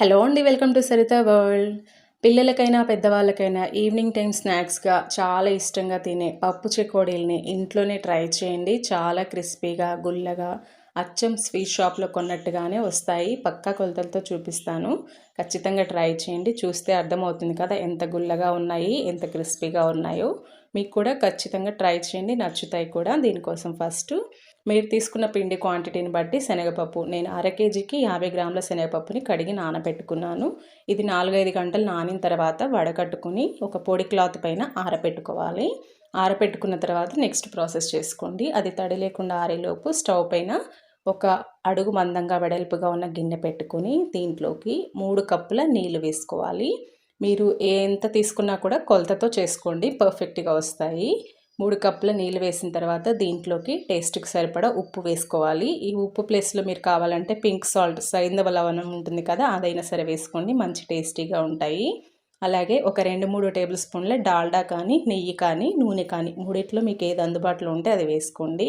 Hello అండి welcome to Saritha world. పిల్లలకైనా పెద్దవాళ్ళకైనా evening time స్నాక్స్గా చాలా ఇష్టంగా తినే పప్పు చెకోడీల్ని ఇంట్లోనే ట్రై చేయండి. చాలా క్రిస్పీగా గుల్లగా అచ్చం స్వీట్ షాప్లో కొన్నట్టుగానే వస్తాయి. పక్కా కొలతలతో చూపిస్తాను. ఖచ్చితంగా ట్రై చేయండి. చూస్తే అర్థమవుతుంది కదా ఎంత గుల్లగా ఉన్నాయి ఎంత క్రిస్పీగా ఉన్నాయో. మీకు కూడా ఖచ్చితంగా ట్రై చేయండి. నచ్చుతాయి కూడా. దీనికోసం ఫస్ట్ మీరు తీసుకున్న పిండి క్వాంటిటీని బట్టి శనగపప్పు. నేను అర కేజీకి యాభై గ్రాముల శనగపప్పుని కడిగి నానబెట్టుకున్నాను. ఇది నాలుగైదు గంటలు నానిన తర్వాత వడకట్టుకుని ఒక పొడి క్లాత్ పైన ఆరబెట్టుకోవాలి ఆరబెట్టుకున్న తర్వాత నెక్స్ట్ ప్రాసెస్ చేసుకోండి. అది తడి లేకుండా ఆరేలోపు స్టవ్ పైన ఒక అడుగు మందంగా వెడల్పుగా ఉన్న గిన్నె పెట్టుకొని దీంట్లోకి మూడు కప్పుల నీళ్ళు వేసుకోవాలి. మీరు ఎంత తీసుకున్నా కూడా కొలతతో చేసుకోండి. పర్ఫెక్ట్గా వస్తాయి. మూడు కప్పుల నీళ్ళు వేసిన తర్వాత దీంట్లోకి టేస్ట్కి సరిపడా ఉప్పు వేసుకోవాలి. ఈ ఉప్పు ప్లేస్లో మీరు కావాలంటే పింక్ సాల్ట్ సైంధవ లవణం ఉంటుంది కదా అదైనా సరే వేసుకోండి. మంచి టేస్టీగా ఉంటాయి. అలాగే ఒక రెండు మూడు టేబుల్ స్పూన్ల డాల్డా కానీ నెయ్యి కానీ నూనె కానీ మూడిట్లో మీకు ఏది అందుబాటులో ఉంటే అది వేసుకోండి.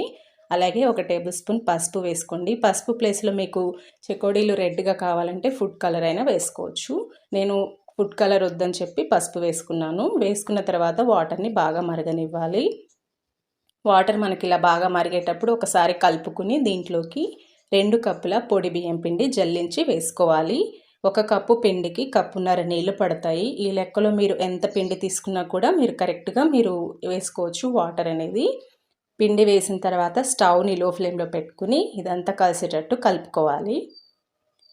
అలాగే ఒక టేబుల్ స్పూన్ పసుపు వేసుకోండి. పసుపు ప్లేస్లో మీకు చెకోడీలు రెడ్గా కావాలంటే ఫుడ్ కలర్ అయినా వేసుకోవచ్చు. నేను ఫుడ్ కలర్ వద్దని చెప్పి పసుపు వేసుకున్నాను. వేసుకున్న తర్వాత వాటర్ని బాగా మరగనివ్వాలి. వాటర్ మనకి ఇలా బాగా మరిగేటప్పుడు ఒకసారి కలుపుకుని దీంట్లోకి రెండు కప్పుల పొడి బియ్యం పిండి జల్లించి వేసుకోవాలి. ఒక కప్పు పిండికి కప్పున్నర నీళ్ళు పడతాయి. ఈ లెక్కలో మీరు ఎంత పిండి తీసుకున్నా కూడా మీరు కరెక్ట్గా మీరు వేసుకోవచ్చు వాటర్ అనేది. పిండి వేసిన తర్వాత స్టవ్ని లో ఫ్లేమ్లో పెట్టుకుని ఇదంతా కలిసేటట్టు కలుపుకోవాలి.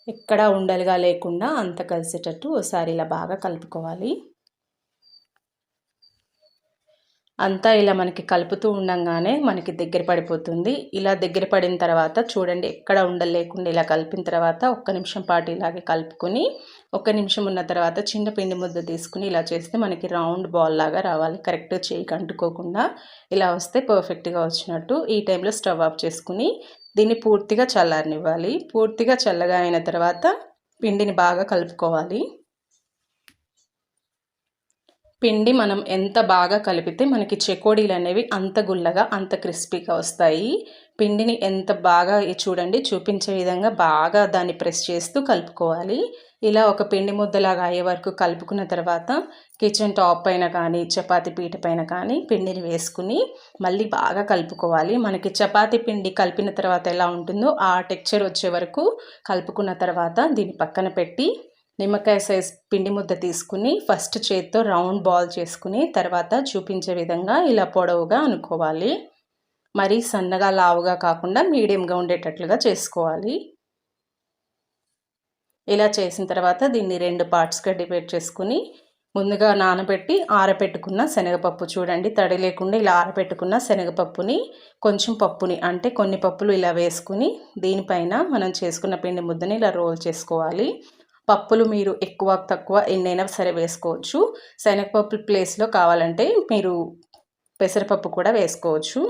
ఎక్కడ ఉండలుగా లేకుండా అంత కలిసేటట్టు ఒకసారి ఇలా బాగా కలుపుకోవాలి. అంతా ఇలా మనకి కలుపుతూ ఉండంగానే మనకి దగ్గర పడిపోతుంది. ఇలా దగ్గర పడిన తర్వాత చూడండి ఎక్కడ ఉండలేకుండా ఇలా కలిపిన తర్వాత ఒక్క నిమిషం పాటు ఇలాగే కలుపుకొని ఒక్క నిమిషం ఉన్న తర్వాత చిన్న పిండి ముద్ద తీసుకుని ఇలా చేస్తే మనకి రౌండ్ బాల్ లాగా రావాలి. కరెక్ట్ చేయికి అంటుకోకుండా ఇలా వస్తే పర్ఫెక్ట్గా వచ్చినట్టు ఈ టైంలో స్టవ్ ఆఫ్ చేసుకుని దీన్ని పూర్తిగా చల్లారనివ్వాలి. పూర్తిగా చల్లగా అయిన తర్వాత పిండిని బాగా కలుపుకోవాలి. పిండి మనం ఎంత బాగా కలిపితే మనకి చెకోడీలు అనేవి అంత గుల్లగా అంత క్రిస్పీగా వస్తాయి. పిండిని ఎంత బాగా చూడండి చూపించే విధంగా బాగా దాన్ని ప్రెస్ చేస్తూ కలుపుకోవాలి. ఇలా ఒక పిండి ముద్దలాగా అయ్యే వరకు కలుపుకున్న తర్వాత కిచెన్ టాప్ పైన కానీ చపాతి పీట పైన కానీ పిండిని వేసుకుని మళ్ళీ బాగా కలుపుకోవాలి. మనకి చపాతి పిండి కలిపిన తర్వాత ఎలా ఉంటుందో ఆ టెక్చర్ వచ్చే వరకు కలుపుకున్న తర్వాత దీన్ని పక్కన పెట్టి నిమ్మకాయ సైజ్ పిండి ముద్ద తీసుకుని ఫస్ట్ చేత్తో రౌండ్ బాల్ చేసుకుని తర్వాత చూపించే విధంగా ఇలా పొడవుగా అనుకోవాలి. మరీ సన్నగా లావుగా కాకుండా మీడియంగా ఉండేటట్లుగా చేసుకోవాలి. ఇలా చేసిన తర్వాత దీన్ని రెండు పార్ట్స్గా డివైడ్ చేసుకుని ముందుగా నానబెట్టి ఆరబెట్టుకున్న శనగపప్పు చూడండి. తడి లేకుండా ఇలా ఆరబెట్టుకున్న శనగపప్పుని కొంచెం పప్పుని అంటే కొన్ని పప్పులు ఇలా వేసుకుని దీనిపైన మనం చేసుకున్న పిండి ముద్దని ఇలా రోల్ చేసుకోవాలి. పప్పులు మీరు ఎక్కువ తక్కువ ఎన్నైనా సరే వేసుకోవచ్చు. శనగపప్పు ప్లేస్లో కావాలంటే మీరు పెసరపప్పు కూడా వేసుకోవచ్చు.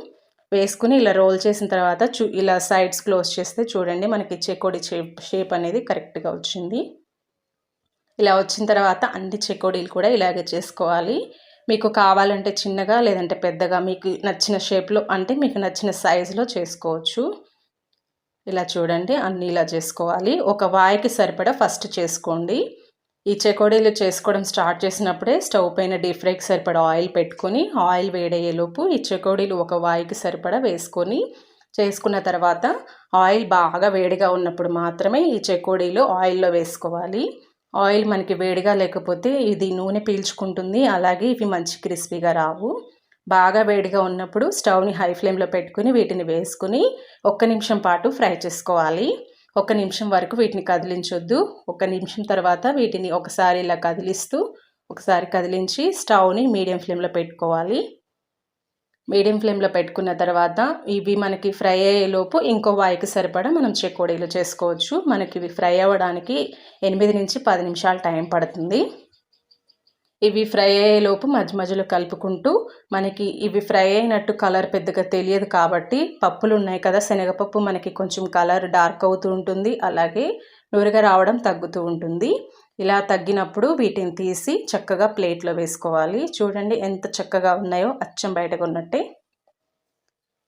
వేసుకుని ఇలా రోల్ చేసిన తర్వాత చూ ఇలా సైడ్స్ క్లోజ్ చేస్తే చూడండి మనకి చెకోడి షేప్ షేప్ అనేది కరెక్ట్గా వచ్చింది. ఇలా వచ్చిన తర్వాత అన్ని చెకోడీలు కూడా ఇలాగే చేసుకోవాలి. మీకు కావాలంటే చిన్నగా లేదంటే పెద్దగా మీకు నచ్చిన షేప్లో అంటే మీకు నచ్చిన సైజులో చేసుకోవచ్చు. ఇలా చూడండి అన్నీ ఇలా చేసుకోవాలి. ఒక వాయికి సరిపడా ఫస్ట్ చేసుకోండి. ఈ చెకోడీలు చేసుకోవడం స్టార్ట్ చేసినప్పుడే స్టవ్ పైన డీప్ ఫ్రైకి సరిపడా ఆయిల్ పెట్టుకొని ఆయిల్ వేడయ్యేలోపు ఈ చెకోడీలు ఒక వాయికి సరిపడా వేసుకొని చేసుకున్న తర్వాత ఆయిల్ బాగా వేడిగా ఉన్నప్పుడు మాత్రమే ఈ చెకోడీలు ఆయిల్లో వేసుకోవాలి. ఆయిల్ మనకి వేడిగా లేకపోతే ఇది నూనె పీల్చుకుంటుంది అలాగే ఇవి మంచి క్రిస్పీగా రావు. బాగా వేడిగా ఉన్నప్పుడు స్టవ్ని హై ఫ్లేమ్లో పెట్టుకుని వీటిని వేసుకుని ఒక్క నిమిషం పాటు ఫ్రై చేసుకోవాలి. ఒక నిమిషం వరకు వీటిని కదిలించొద్దు. ఒక నిమిషం తర్వాత వీటిని ఒకసారి ఇలా కదిలిస్తూ ఒకసారి కదిలించి స్టవ్ని మీడియం ఫ్లేమ్లో పెట్టుకోవాలి. మీడియం ఫ్లేమ్లో పెట్టుకున్న తర్వాత ఇవి మనకి ఫ్రై అయ్యేలోపు ఇంకో వాయికి సరిపడా మనం చెకోడీలు చేసుకోవచ్చు. మనకి ఇవి ఫ్రై అవ్వడానికి ఎనిమిది నుంచి పది నిమిషాలు టైం పడుతుంది. ఇవి ఫ్రై అయ్యేలోపు మధ్య మధ్యలో కలుపుకుంటూ మనకి ఇవి ఫ్రై అయినట్టు కలర్ పెద్దగా తెలియదు కాబట్టి పప్పులు ఉన్నాయి కదా శనగపప్పు మనకి కొంచెం కలర్ డార్క్ అవుతూ ఉంటుంది. అలాగే నూరుగా రావడం తగ్గుతూ ఉంటుంది. ఇలా తగ్గినప్పుడు వీటిని తీసి చక్కగా ప్లేట్లో వేసుకోవాలి. చూడండి ఎంత చక్కగా ఉన్నాయో అచ్చం బయటకు ఉన్నట్టే.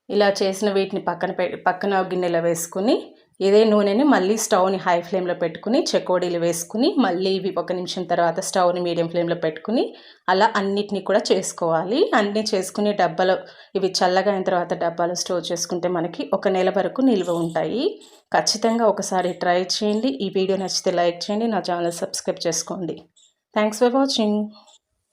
ఇలా చేసిన వీటిని పక్కన పక్కన గిన్నెలో వేసుకుని ఇదే నూనెని మళ్ళీ స్టవ్ని హై ఫ్లేమ్లో పెట్టుకుని చెకోడీలు వేసుకుని మళ్ళీ ఇవి ఒక నిమిషం తర్వాత స్టవ్ని మీడియం ఫ్లేమ్లో పెట్టుకుని అలా అన్నిటినీ కూడా చేసుకోవాలి. అన్నీ చేసుకుని డబ్బాలో ఇవి చల్లగా అయిన తర్వాత డబ్బాలో స్టోర్ చేసుకుంటే మనకి ఒక నెల వరకు నిల్వ ఉంటాయి. ఖచ్చితంగా ఒకసారి ట్రై చేయండి. ఈ వీడియో నచ్చితే లైక్ చేయండి. నా ఛానల్ సబ్స్క్రైబ్ చేసుకోండి. Thanks for watching.